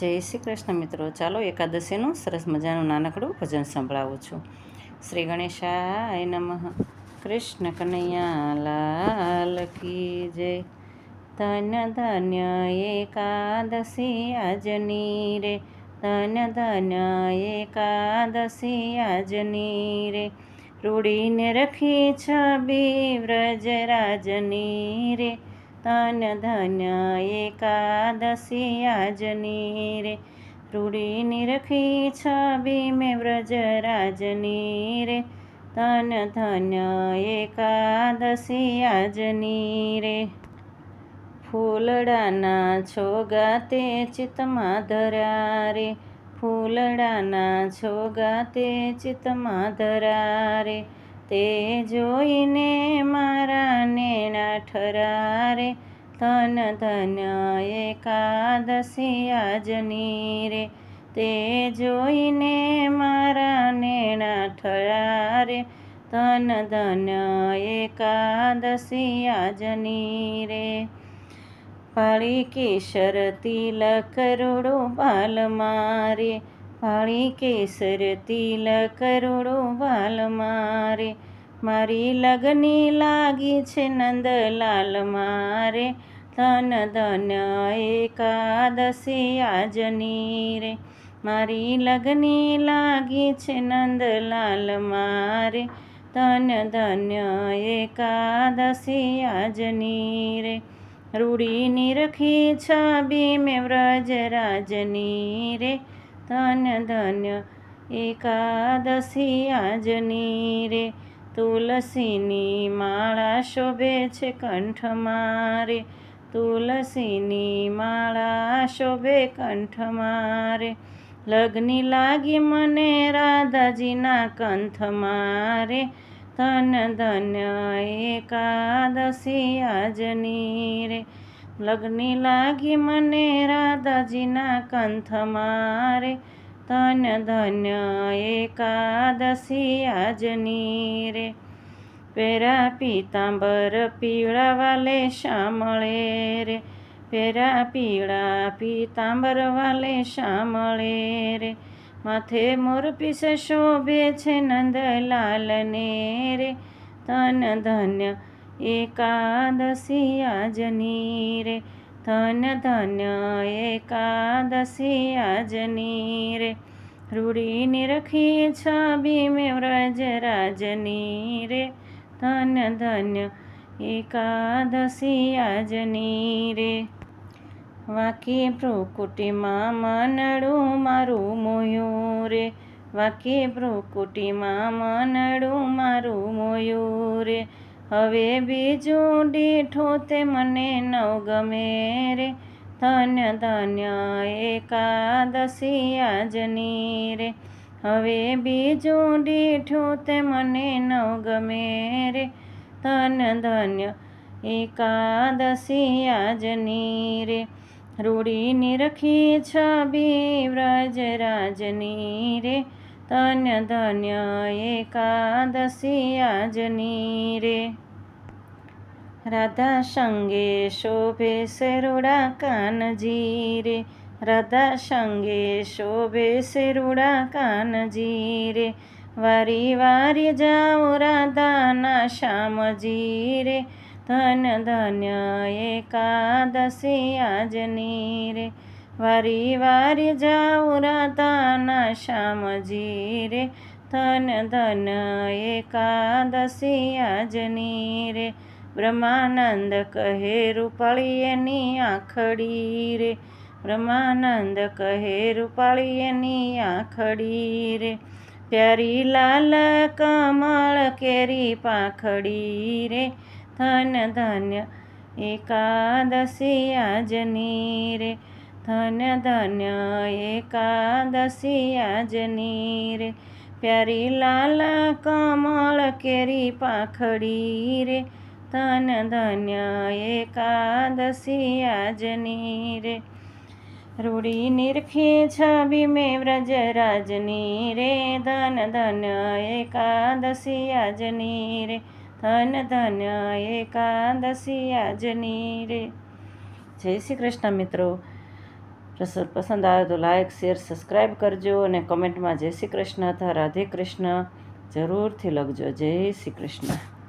જય શ્રી કૃષ્ણ મિત્રો. ચાલો એકાદશીનું સરસ મજાનું નાનકડું ભજન સંભળાવું છું. શ્રી ગણેશાય નમઃ. કૃષ્ણ કનૈયા લાલ કી જય. ધન ધન્ય એકાદશી આજની રે. ધન્ય ધન્ય એકાદશી આજની રે. રૂડીને રખી છબી વ્રજરાજની રે. ધન્ય ધન્ય એકાદશી આજની રે રૂડી નિરખી છબી મેં વ્રજરાજની રે તન ધન્ય એકાદશી આજની રે ફૂલડાના છોગા તે ચિત્તમાં ધરા રે ફૂલડાના છોગા તે ચિત્તમાં ધરા રે તે જોઈને મારા નેણા ઠરારે, ધન ધન, એકાદશી આજની રે. તે જોઈને મારા નેણા ઠરારે, ધન ધન, એકાદશી આજની રે. પાળી કેસર તિલક કરોડો બાલ મારે પાળી કેસર તિલક કરોડો બાલ મારે મારી લગની લાગી છે નંદલાલ મારે. ધન ધન એકાદશી આજની રે. મારી લગની લાગી છે નંદલાલ મારે. ધન ધન્ય એકાદશી આજની રે. રૂડી નિરખી છબી મેં વ્રજરાજની રે. ધન ધન્ય એકાદશી આજની રે. તુલસીની માળા શોભે છે કંઠ મારે તુલસીની માળા શોભે કંઠ મારે લગ્ની લાગી મને રાધાજીના કંઠ મારે ધન ધન્ય એકાદશી આજની રે. લગ્ની લાગી મને રાધાજીના કંથ મારે ધન્ય ધન્ય એકાદશી આજની રે પેરા પીતાંબર પીળા વાલે શામળે રે. પેરા પીળા પીતાંબર વાલે શામળે રે. માથે મોર પીસે શોભે છે નંદલાલને રે. ધન ધન્ય એકાદશી આજની રે ધન્ય ધન્ય એકાદશી આજની રે રૂડીની રખી છબી મેં વ્રજરાજની રે ધન ધન્ય એકાદશી આજની રે વાકી ભ્રુકુટીમાં મનડું મારું મોયું રે. વાકી ભ્રુકુટીમાં મનડું મારું મોયું રે. હવે બીજું દીઠો તે મને નવ ગમે રે. ધન્ય ધન્ય, એકાદશી આજની રે. હવે બીજું દીઠું તે મને નવ ગમે રે. ધન્ય ધન્ય, એકાદશી આજની રે. રૂડીની રખી છબી વ્રજરાજની રે. ધન્ય ધન્ય એકાદશી આજની રે રાધા સંગે શોભે શેરુડા કાનજી રે રાધા સંગે શોભે શેરુડા કાનજી રે વારી વારી જાઓ રાધાના શ્યામજી રે ધન્ય ધન્ય એકાદશી આજની રે વારી વારી જાઉં રાધાના શ્યામજી રે ધન ધન્ય એકાદશી આજની રે. બ્રહ્માનંદ કહે રૂપાળીએની આખડી રે. બ્રહ્માનંદ કહે રૂપાળીએની આખડી રે. પ્યારી લાલ કમળ કેરી પાખડી રે. ધન ધન્ય એકાદશી આજની રે. ધન્ય ધન્ય એકાદશી આજની રે પ્યારી લાલા કમળ કેરી પાખડી રે ધન્ય ધન્ય એકાદશી આજની રે રૂડી નિરખી છબી મેં વ્રજરાજની રે ધન ધન્ય એકાદશી આજની રે ધન ધન્ય એકાદશી આજની રે જય શ્રી કૃષ્ણ મિત્રો રસોડ પસંદ આવે તો લાઇક શેર, સબસ્ક્રાઈબ કરજો અને કમેન્ટમાં જય શ્રી કૃષ્ણ અથવા રાધે કૃષ્ણ. જરૂરથી લખજો, જય શ્રી કૃષ્ણ.